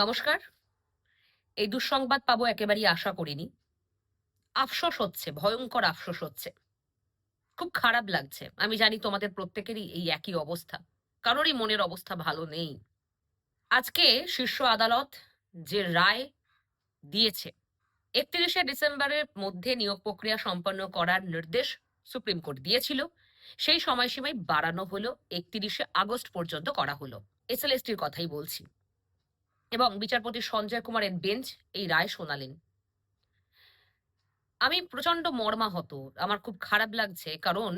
নমস্কার। এই দুঃসংবাদ পাবো একেবারেই আশা করিনি। আফসোস হচ্ছে, ভয়ঙ্কর আফসোস হচ্ছে। খুব খারাপ লাগছে। আমি জানি তোমাদের প্রত্যেকেরই এই একই অবস্থা। কারোরই মনের অবস্থা ভালো নেই। আজকে শীর্ষ আদালত যে রায় দিয়েছে, একত্রিশে ডিসেম্বরের মধ্যে নিয়োগ প্রক্রিয়া সম্পন্ন করার নির্দেশ সুপ্রিম কোর্ট দিয়েছিল, সেই সময়সীমায় বাড়ানো হলো, একত্রিশে আগস্ট পর্যন্ত করা হলো। এসএলএসটির কথাই বলছি। এবং বিচারপতি সঞ্জয় কুমারের বেঞ্চ এই রায় শোনালেন। আমি প্রচণ্ড মর্মাহত। আমার খুব খারাপ লাগছে, কারণ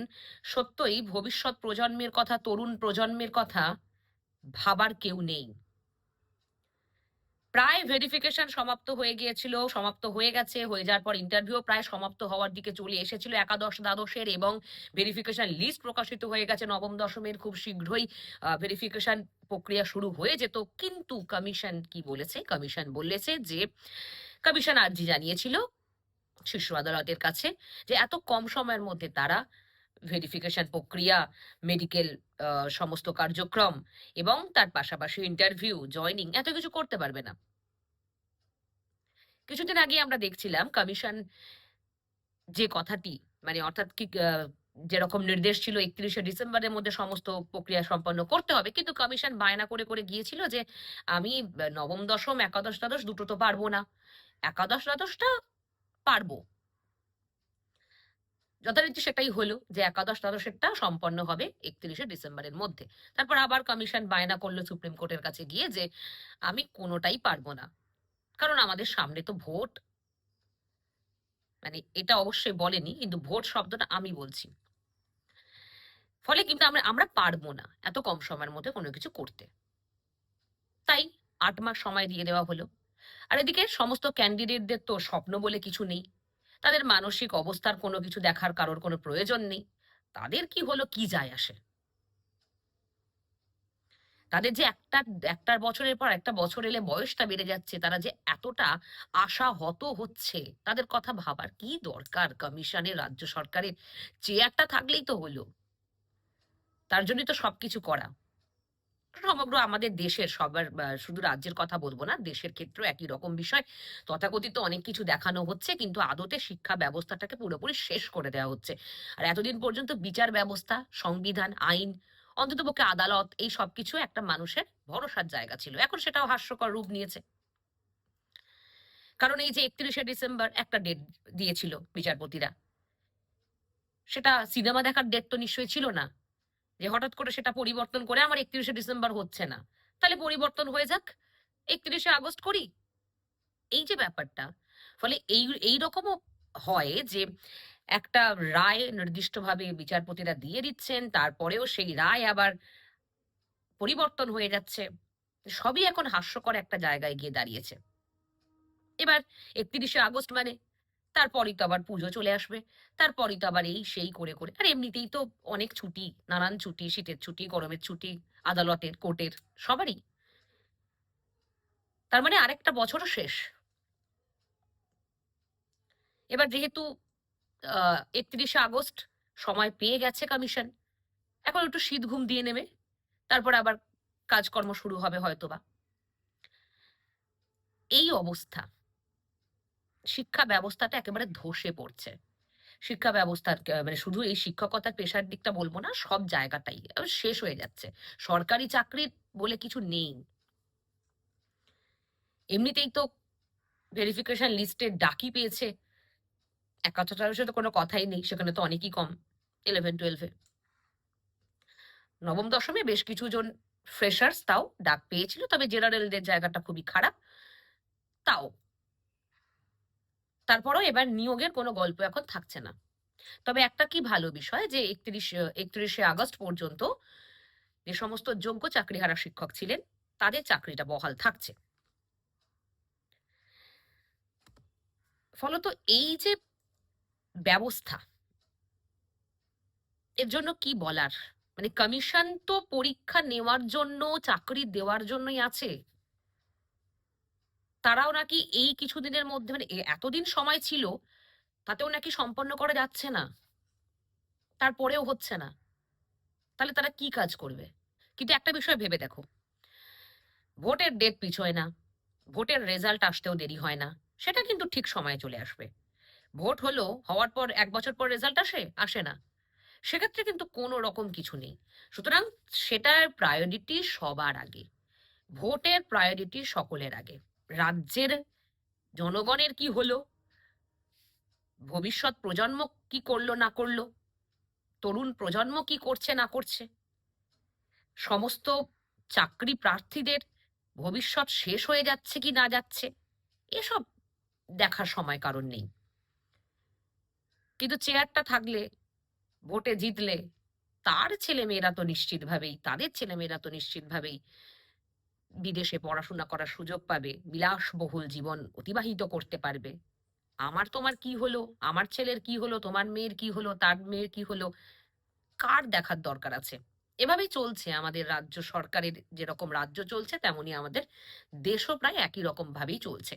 সত্যই ভবিষ্যৎ প্রজন্মের কথা, তরুণ প্রজন্মের কথা ভাবার কেউ নেই। প্রায় ভেরিফিকেশন সমাপ্ত হয়ে গিয়েছিল, সমাপ্ত হয়ে গেছে, হয়ে যাওয়ার পর ইন্টারভিউ প্রায় সমাপ্ত হওয়ার দিকে চলে এসেছিল একাদশ দ্বাদশের এবং ভেরিফিকেশন লিস্ট প্রকাশিত হয়ে গেছে নবম দশমের খুব শীঘ্রই। ভেরিফিকেশন প্রক্রিয়া শুরু হয়ে যেত, কিন্তু কমিশন কি বলেছে? কমিশন বলেছে যে, কমিশন আর্জি জানিয়েছিল শীর্ষ আদালতের কাছে যে, এত কম সময়ের মধ্যে তারা ভেরিফিকেশন প্রক্রিয়া মেডিকেল সমস্ত কার্যক্রম এবং তার পাশাপাশি ইন্টারভিউ জয়নিং এত কিছু করতে পারবে না। কিছুদিন আগে আমরা দেখছিলাম কমিশন যে কথাটি মানে অর্থাৎ কি যেরকম নির্দেশ ছিল একত্রিশে ডিসেম্বরের মধ্যে সমস্ত প্রক্রিয়া সম্পন্ন করতে হবে। কিন্তু কমিশন বায়না করে করে গিয়েছিল যে, আমি নবম দশম, একাদশ দ্বাদশ দুটো তো পারব না। একাদশ দ্বাদশটা পারব। যথারীতি সেটাই হলো যে, একাদশ দ্বাদশেরটা সম্পন্ন হবে একত্রিশে ডিসেম্বরের মধ্যে। তারপর আবার কমিশন বায়না করল সুপ্রিম কোর্টের কাছে গিয়ে যে, আমি কোনোটাই পারব না। কারণ আমাদের সামনে তো ভোট। মানে এটা অবশ্যই বলেনি, কিন্তু ভোট শব্দটা আমি বলছি। ফলে কিন্তু আমরা আমরা পারব না এত কম সময়ের মধ্যে কোনো কিছু করতে। তাই আট মাস সময় দিয়ে দেওয়া হলো। আর এদিকে সমস্ত ক্যান্ডিডেটদের তো স্বপ্ন বলে কিছু নেই। তাদের মানসিক অবস্থার কোনো কিছু দেখার কারোর কোনো প্রয়োজন নেই। তাদের কি হলো, কি যায় আসে? তাদের যে একটা, একটার বছরের পর একটা বছর এলে বয়সটা বেড়ে যাচ্ছে, তারা যে এতটা আশা হত হচ্ছে, তাদের কথা ভাবার কি দরকার? কমিশনের, রাজ্য সরকারের চেয়ারটা থাকলেই তো হলো। তার জন্যই তো সবকিছু করা। সমগ্র আমাদের দেশের সবার শুধু রাজ্যের কথা বলব না, দেশের ক্ষেত্রেও একই রকম বিষয়। তথাকথিত অনেক কিছু দেখানো হচ্ছে, কিন্তু আদতে শিক্ষা ব্যবস্থাটাকে পুরোপুরি শেষ করে দেওয়া হচ্ছে। আর এতদিন পর্যন্ত বিচার ব্যবস্থা, সংবিধান, আইন অন্ততপক্ষে আদালত এই সবকিছু একটা মানুষের ভরসার জায়গা ছিল। এখন সেটাও হাস্যকর রূপ নিয়েছে। কারণ এই যে একত্রিশে ডিসেম্বর একটা ডেট দিয়েছিল বিচারপতিরা। সেটা সিনেমা দেখার ডেট তো নিশ্চয়ই ছিল না। যে হঠাৎ করে সেটা পরিবর্তন করে আমার একত্রিশে ডিসেম্বর হচ্ছে না। তাহলে পরিবর্তন হয়ে যাক, একত্রিশে আগস্ট করি। এই যে ব্যাপারটা, ফলে এই এই রকমও হয় যে একটা রায় নির্দিষ্টভাবে বিচারপতিরা দিয়ে দিচ্ছেন, তারপরেও সেই রায় আবার পরিবর্তন হয়ে যাচ্ছে। সবই এখন হাস্যকর একটা জায়গায় গিয়ে দাঁড়িয়েছে। এবার একত্রিশে আগস্ট মানে তারপরই তো আবার পুজো চলে আসবে, তারপরই তো আবার এই সেই করে করে। আর এমনিতেই তো অনেক ছুটি, নানান ছুটি, শীতের ছুটি, গরমের ছুটি, আদালতের, কোর্টের, সবারই। তার মানে আরেকটা বছরও শেষ। এবার যেহেতু একত্রিশে আগস্ট, সময় পেয়ে গেছে কমিশন এখন একটু শীত ঘুম দিয়ে নেবে, তারপর আবার কাজকর্ম শুরু হবে হয়তোবা। এই অবস্থা, শিক্ষা ব্যবস্থাটা একেবারে ধসে পড়ছে। শিক্ষা ব্যবস্থার মানে শুধু এই শিক্ষকতার পেশার দিকটা বলব না, সব জায়গাটাই শেষ হয়ে যাচ্ছে। সরকারি চাকরি বলে কিছু নেই। এমনিতেই তো ভেরিফিকেশন লিস্টে ডাকি পেয়েছে। একাত্তরের তো কোনো কথাই নেই, সেখানে তো অনেকই কম ইলেভেন টুয়েলভে নবম দশমে বেশ কিছু জন ফ্রেশার্স তাও ডাক পেয়েছিল, তবে জেনারেলদের জায়গাটা খুবই খারাপ, তাও। তারপরও এবার নিয়োগের কোনো গল্প এখন থাকছে না। তবে একটা কি ভালো বিষয় যে, একত্রিশ, একত্রিশে আগস্ট পর্যন্ত যে সমস্ত যোগ্য চাকরিহারা শিক্ষক ছিলেন, তাদের চাকরিটা বহাল থাকছে। ফলত এই যে ব্যবস্থা। এর জন্য কি বলার? মানে কমিশন তো পরীক্ষা নেওয়ার জন্য, চাকরি দেওয়ার জন্যই আছে। তারাও নাকি এই কিছুদিনের মধ্যে মানে এতদিন সময় ছিল, তাতেও নাকি সম্পন্ন করা যাচ্ছে না। তারপরেও হচ্ছে না। তাহলে তারা কি কাজ করবে? কিন্তু একটা বিষয় ভেবে দেখো। ভোটের ডেট পিছোয় না। ভোটের রেজাল্ট আসতেও দেরি হয় না। সেটা কিন্তু ঠিক সময়ে চলে আসবে। ভোট হলো হওয়ার পর এক বছর পর রেজাল্ট আসে? আসে না। সেক্ষেত্রে কিন্তু কোনো রকম কিছু নেই। সুতরাং সেটার প্রায়োরিটি সবার আগে। ভোটের প্রায়োরিটি সকলের আগে। রাজ্যের জনগণের কি হলো? ভবিষ্যৎ প্রজন্ম কি করল, না করল? তরুণ প্রজন্ম কি করছে, না করছে? সমস্ত চাকরি প্রার্থীদের ভবিষ্যৎ শেষ হয়ে যাচ্ছে কি না যাচ্ছে? এসব দেখার সময় কারণ নেই। কিন্তু চেয়ারটা থাকলে ভোটে জিতলে তার ছেলেমেয়েরা তো নিশ্চিতভাবেই, তাদের ছেলেমেয়েরা তো নিশ্চিতভাবেই বিদেশে পড়াশোনা করার সুযোগ পাবে, বিলাসবহুল জীবন অতিবাহিত করতে পারবে। আমার তোমার কি হলো? আমার ছেলের কি হলো? তোমার মেয়ের কি হলো? তার মেয়ের কি হলো? কার দেখার দরকার আছে? এভাবেই চলছে আমাদের রাজ্য সরকারের যেরকম রাজ্য চলছে, তেমনি আমাদের দেশও প্রায় একই রকম ভাবেই চলছে।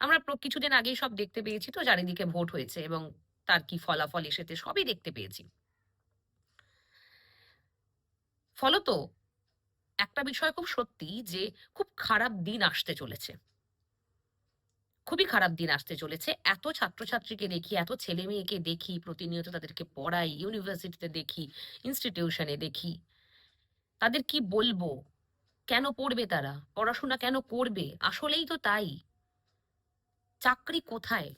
আমরা কিছুদিন আগেই সব দেখতে পেয়েছি তো, চারিদিকে ভোট হয়েছে এবং তার কি ফলাফল এসেছে সবই দেখতে পেয়েছি। ফলত একটা বিষয় খুব সত্যি যে খুব খারাপ দিন আসতে চলেছে। খুবই খারাপ দিন আসতে চলেছে। এত ছাত্রছাত্রীকে দেখি, এত ছেলে মেয়েকে দেখি, প্রতিনিয়ত তাদেরকে পড়াই, ইউনিভার্সিটিতে দেখি, ইনস্টিটিউশনে দেখি। তাদের কি বলব? কেন পড়বে তারা? পড়াশোনা কেন করবে? আসলেই তো তাই। চাকরি কোথায়?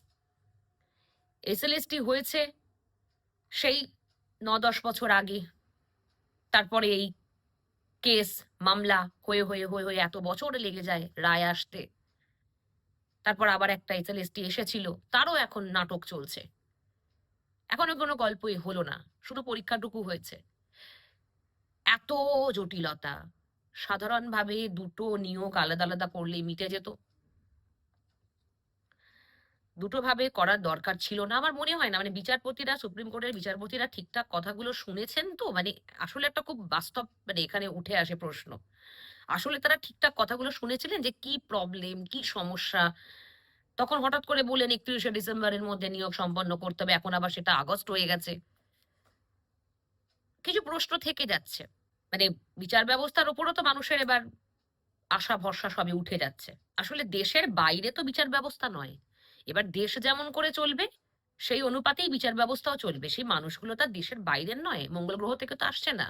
এসএলএসটি হয়েছে সেই ন দশ বছর আগে। তারপরে এই কেস, মামলা হয়ে হয়ে হয়ে হয়ে এত বছর লেগে যায় রায় আসতে। তারপর আবার একটা এসএলএসটি এসেছিল, তারও এখন নাটক চলছে। এখনও কোনো গল্পই হলো না, শুধু পরীক্ষাটুকু হয়েছে। এত জটিলতা, সাধারণভাবে দুটো নিয়োগ আলাদা আলাদা করলেই মিটে যেত। দুটো ভাবে করার দরকার ছিল না। আমার মনে হয় না মানে বিচারপতিরা, সুপ্রিম কোর্টের বিচারপতিরা ঠিকঠাক কথাগুলো শুনেছেন তো? মানে আসলে একটা খুব বাস্তব মানে এখানে উঠে আসে প্রশ্ন। আসলে তারা ঠিকঠাক কথাগুলো শুনেছিলেন যে কি প্রবলেম কি সমস্যা? তখন হঠাৎ করে বললেন, একত্রিশে ডিসেম্বরের মধ্যে নিয়োগ সম্পন্ন করতে হবে, এখন আবার সেটা আগস্ট হয়ে গেছে। কিছু প্রশ্ন থেকে যাচ্ছে। মানে বিচার ব্যবস্থার উপরও তো মানুষের এবার আশা ভরসা সবই উঠে যাচ্ছে। আসলে দেশের বাইরে তো বিচার ব্যবস্থা নয়। এবার দেশ যেমন করে চলবে, সেই অনুপাতেই বিচার ব্যবস্থাও চলবে। সেই মানুষগুলো তার দেশের বাইরের নয়, মঙ্গল গ্রহ থেকে তো আসছে না।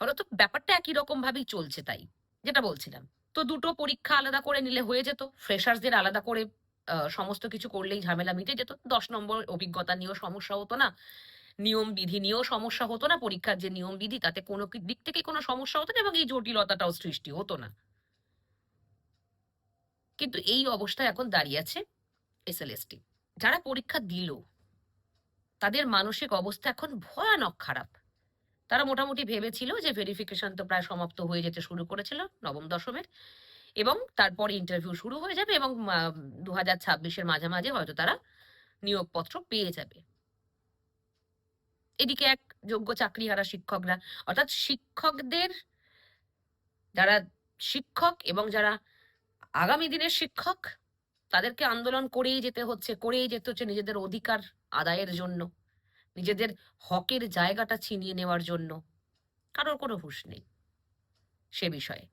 ফলত ব্যাপারটা একই রকম ভাবেই চলছে তাই, যেটা বলছিলাম। তো দুটো পরীক্ষা আলাদা করে নিলে হয়ে যেত, ফ্রেশার্সদের আলাদা করে সমস্ত কিছু করলেই ঝামেলা মিটে যেত। দশ নম্বর অভিজ্ঞতা নিয়েও সমস্যা হতো না, নিয়ম বিধি নিয়েও সমস্যা হতো না, পরীক্ষার যে নিয়ম বিধি, তাতে কোনো দিক থেকে কোনো সমস্যা হতো না এবং এই জটিলতাটাও সৃষ্টি হতো না। কিন্তু এই অবস্থায় এখন দাঁড়িয়ে আছে। এসএলএসটি। যারা পরীক্ষা দিল, তাদের মানসিক অবস্থা এখন ভয়ানক খারাপ। তারা মোটামুটি ভেবেছিল যে ভেরিফিকেশন তো প্রায় সমাপ্ত হয়ে যেতে শুরু করেছিল নবম দশমের এবং তারপরে ইন্টারভিউ শুরু হয়ে যাবে এবং দু হাজার ছাব্বিশের মাঝামাঝি হয়তো তারা নিয়োগপত্র পেয়ে যাবে। এদিকে এক যোগ্য চাকরিহারা শিক্ষকরা, অর্থাৎ শিক্ষকদের যারা শিক্ষক এবং যারা আগামী দিনের শিক্ষক তাদেরকে আন্দোলন করেই যেতে হচ্ছে, করেই যেতে হচ্ছে নিজেদের অধিকার আদায়ের জন্য, নিজেদের হকের জায়গাটা ছিনিয়ে নেওয়ার জন্য। কারোর কোনো হুঁশ নেই সে বিষয়ে।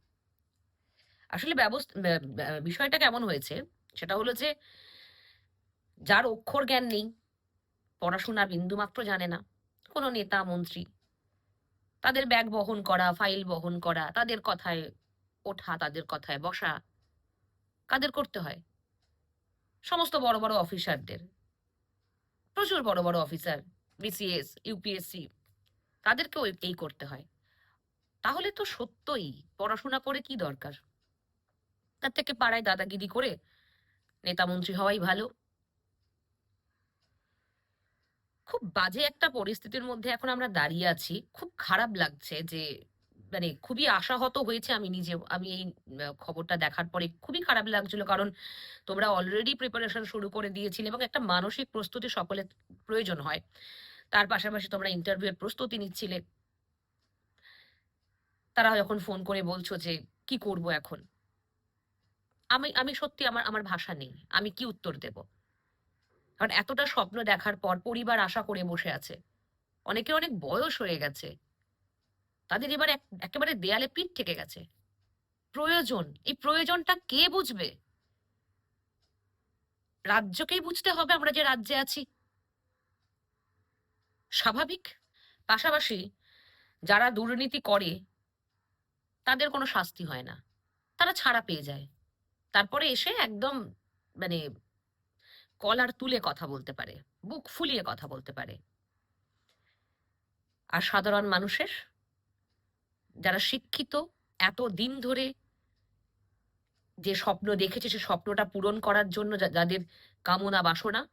আসলে ব্যবস্থা বিষয়টা কেমন হয়েছে? সেটা হলো যে, যার অক্ষর জ্ঞান নেই, পড়াশোনা বিন্দুমাত্র জানে না, কোনো নেতা, মন্ত্রী, তাদের ব্যাগ বহন করা, ফাইল বহন করা, তাদের কথায় ওঠা, তাদের কথায় বসা, কাদের করতে হয়? সমস্ত বড় বড় অফিসারদের প্রচুর বড় বড় অফিসার বিসিএস ইউপিএসসি তাদেরকেও এই- করতে হয়। তাহলে তো সত্যই পড়াশোনা করে কি দরকার? তার থেকে পাড়ায় দাদাগিরি করে নেতা মন্ত্রী হওয়াই ভালো। খুব বাজে একটা পরিস্থিতির মধ্যে এখন আমরা দাঁড়িয়ে আছি। খুব খারাপ লাগছে যে মানে খুবই আশাহত হয়েছে আমি নিজে। আমি এই খবরটা দেখার পরে খুবই খারাপ লাগছিল কারণ তোমরা অলরেডি প্রিপারেশন শুরু করে দিয়েছিলে এবং একটা মানসিক প্রস্তুতি সকলের প্রয়োজন হয়। তার পাশাপাশি তোমরা ইন্টারভিউ এর প্রস্তুতি নিচ্ছিলে। তারা যখন ফোন করে বলছো যে, কি করব এখন? আমি আমি সত্যি আমার আমার ভাষা নেই। আমি কি উত্তর দেব? কারণ এতটা স্বপ্ন দেখার পর পরিবার আশা করে বসে আছে। অনেকের অনেক বয়স হয়ে গেছে। তাদের এবার এক- একেবারে দেয়ালে পিঠ থেকে গেছে। প্রয়োজন, এই প্রয়োজনটা কে বুঝবে? রাজ্যকেই বুঝতে হবে আমরা যে রাজ্যে আছি। স্বাভাবিক। পাশাপাশি যারা দুর্নীতি করে, তাদের কোনো শাস্তি হয় না। তারা ছাড়া পেয়ে যায়। তারপরে এসে একদম মানে কলার তুলে কথা বলতে পারে, বুক ফুলিয়ে কথা বলতে পারে। আর সাধারণ মানুষের যারা শিক্ষিত, এত দিন ধরে যে স্বপ্ন দেখেছে, সে স্বপ্নটা পূরণ করার জন্য যাদের কামনা, বাসনা,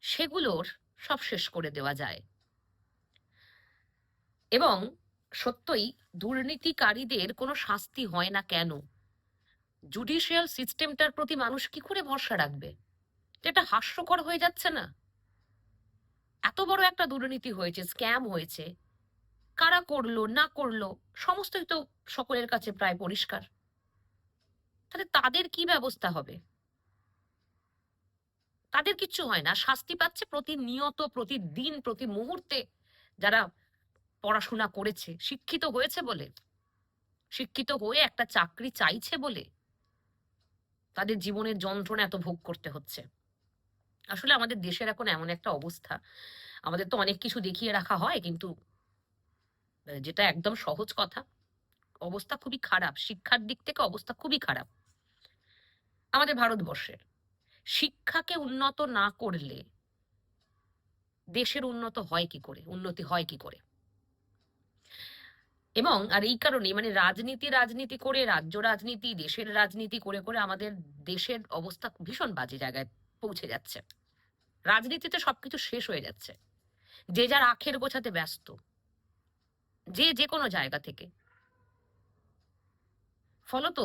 সেগুলোর সব শেষ করে দেওয়া যায়। এবং সত্যই দুর্নীতিকারীদের কোনো শাস্তি হয় না কেন? জুডিশিয়াল সিস্টেমটার প্রতি মানুষ কি করে ভরসা রাখবে? এটা হাস্যকর হয়ে যাচ্ছে না? এত বড় একটা দুর্নীতি হয়েছে স্ক্যাম হয়েছে। কারা করল, না করল, সমস্তই তো সকলের কাছে প্রায় পরিষ্কার। তাহলে তাদের কি ব্যবস্থা হবে? তাদের কিচ্ছু হয় না। শাস্তি পাচ্ছে প্রতিনিয়ত, প্রতিদিন, প্রতি মুহূর্তে যারা পড়াশোনা করেছে, শিক্ষিত হয়েছে বলে, শিক্ষিত হয়ে একটা চাকরি চাইছে বলে তাদের জীবনের যন্ত্রণা এত ভোগ করতে হচ্ছে। আসলে আমাদের দেশের এখন এমন একটা অবস্থা। আমাদের তো অনেক কিছু দেখিয়ে রাখা হয়, কিন্তু যেটা একদম সহজ কথা। অবস্থা খুবই খারাপ। শিক্ষার দিক থেকে অবস্থা খুবই খারাপ। আমাদের ভারতবর্ষের। শিক্ষাকে উন্নত না করলে দেশের উন্নত হয় কি করে? উন্নতি হয় কি করে? এবং, আর এই কারণে মানে রাজনীতি রাজনীতি করে, রাজ্য রাজনীতি, দেশের রাজনীতি করে করে আমাদের দেশের অবস্থা ভীষণ বাজে জায়গায় পৌঁছে যাচ্ছে। রাজনীতিতে সবকিছু শেষ হয়ে যাচ্ছে। যে যার আখের গোছাতে ব্যস্ত। যে যে কোনো জায়গা থেকে। ফলত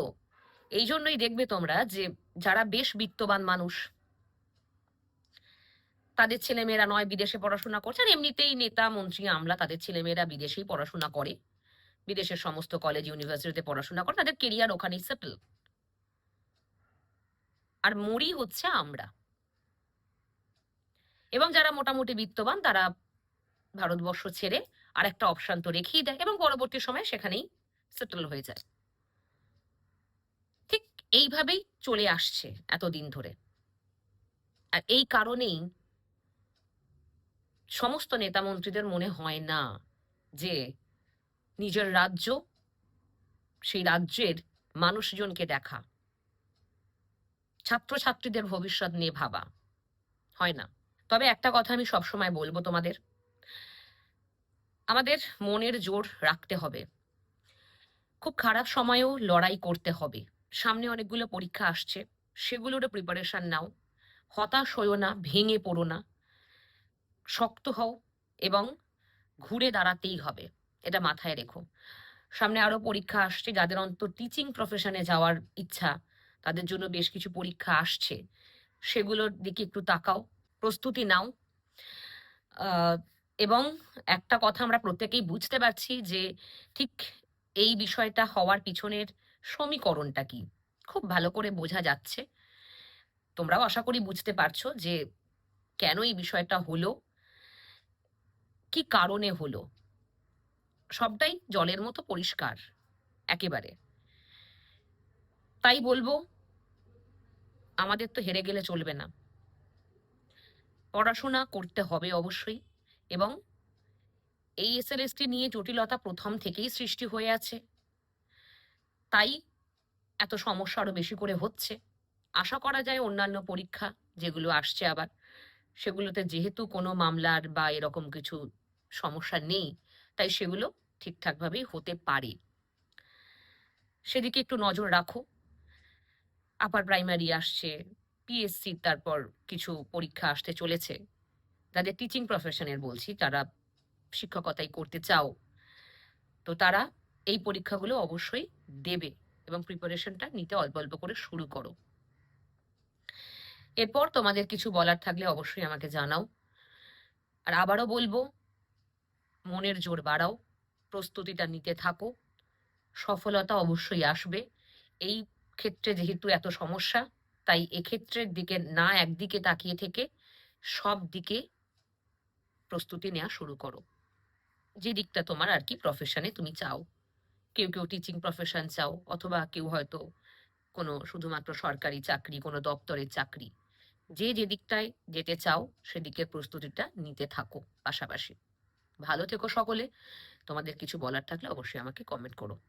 এই জন্যই দেখবে তোমরা যে যারা বেশ বিত্তবান মানুষ, তাদের ছেলেমেয়েরা নয় বিদেশে পড়াশোনা করছে, আর এমনিতেই নেতা, মন্ত্রী, আমলা, তাদের ছেলেমেয়েরা বিদেশেই পড়াশোনা করে। বিদেশের সমস্ত কলেজ ইউনিভার্সিটিতে পড়াশোনা করে, তাদের কেরিয়ার ওখানেই সেটেল আর মরি হচ্ছে আমরা। এবং যারা মোটামুটি বিত্তবান, তারা ভারতবর্ষ ছেড়ে আর একটা অপশান তো রেখেই দেয় এবং পরবর্তী সময়ে সেখানেই সেটেল হয়ে যায়। ঠিক এইভাবেই চলে আসছে এতদিন ধরে। আর এই কারণেই সমস্ত নেতা মন্ত্রীদের মনে হয় না যে নিজের রাজ্য, সেই রাজ্যের মানুষজনকে দেখা। ছাত্রছাত্রীদের ভবিষ্যৎ নিয়ে ভাবা। হয় না। তবে একটা কথা আমি সবসময় বলব তোমাদের। আমাদের মনের জোর রাখতে হবে। খুব খারাপ সময়েও লড়াই করতে হবে। সামনে অনেকগুলো পরীক্ষা আসছে সেগুলোরও প্রিপারেশন নাও। হতাশ হইও না, ভেঙে পড়ো না। শক্ত হও এবং ঘুরে দাঁড়াতেই হবে। এটা মাথায় রেখো। সামনে আরও পরীক্ষা আসছে, যাদের অন্তত টিচিং প্রফেশনে যাওয়ার ইচ্ছা, তাদের জন্য বেশ কিছু পরীক্ষা আসছে। সেগুলোর দিকে একটু তাকাও। প্রস্তুতি নাও। এবং একটা কথা আমরা প্রত্যেকেই বুঝতে পারছি যে ঠিক এই বিষয়টা হওয়ার পিছনের সমীকরণটা কি? খুব ভালো করে বোঝা যাচ্ছে। তোমরাও আশা করি বুঝতে পারছ যে কেন এই বিষয়টা হলো? কি কারণে হলো? সবটাই জলের মতো পরিষ্কার, একেবারে। তাই বলব, আমাদের তো হেরে গেলে চলবে না। পড়াশোনা করতে হবে অবশ্যই। এবং এই এসএলএসটি নিয়ে জটিলতা প্রথম থেকেই সৃষ্টি হয়ে আছে। তাই এত সমস্যা আরও বেশি করে হচ্ছে। আশা করা যায় অন্যান্য পরীক্ষা যেগুলো আসছে আবার, সেগুলোতে যেহেতু কোনো মামলার বা এরকম কিছু সমস্যা নেই, তাই সেগুলো ঠিকঠাকভাবেই হতে পারে। সেদিকে একটু নজর রাখো। আপার প্রাইমারি আসছে পিএসসি তারপর কিছু পরীক্ষা আসতে চলেছে। যাদের টিচিং প্রফেশনের বলছি তারা শিক্ষকতাই করতে চাও। তো তারা এই পরীক্ষাগুলো অবশ্যই দেবে এবং প্রিপারেশনটা নিতে অল্প অল্প করে শুরু করো। এরপর তোমাদের কিছু বলার থাকলে অবশ্যই আমাকে জানাও। আর আবারও বলব, মনের জোর বাড়াও, প্রস্তুতিটা নিতে থাকো। সফলতা অবশ্যই আসবে। এই ক্ষেত্রে যেহেতু এত সমস্যা, তাই এক্ষেত্রের দিকে না একদিকে তাকিয়ে থেকে সব দিকে প্রস্তুতি নেওয়া শুরু করো। যে দিকটা তোমার আর কি প্রফেশনে তুমি চাও। কেউ কেউ টিচিং প্রফেশন চাও অথবা কেউ হয়তো কোনো শুধুমাত্র সরকারি চাকরি, কোনো দপ্তরের চাকরি। যে যে দিকটায় যেতে চাও সেদিকের প্রস্তুতিটা নিতে থাকো পাশাপাশি। ভালো থেকো সকলে। তোমাদের কিছু বলার থাকলে অবশ্যই আমাকে কমেন্ট করো।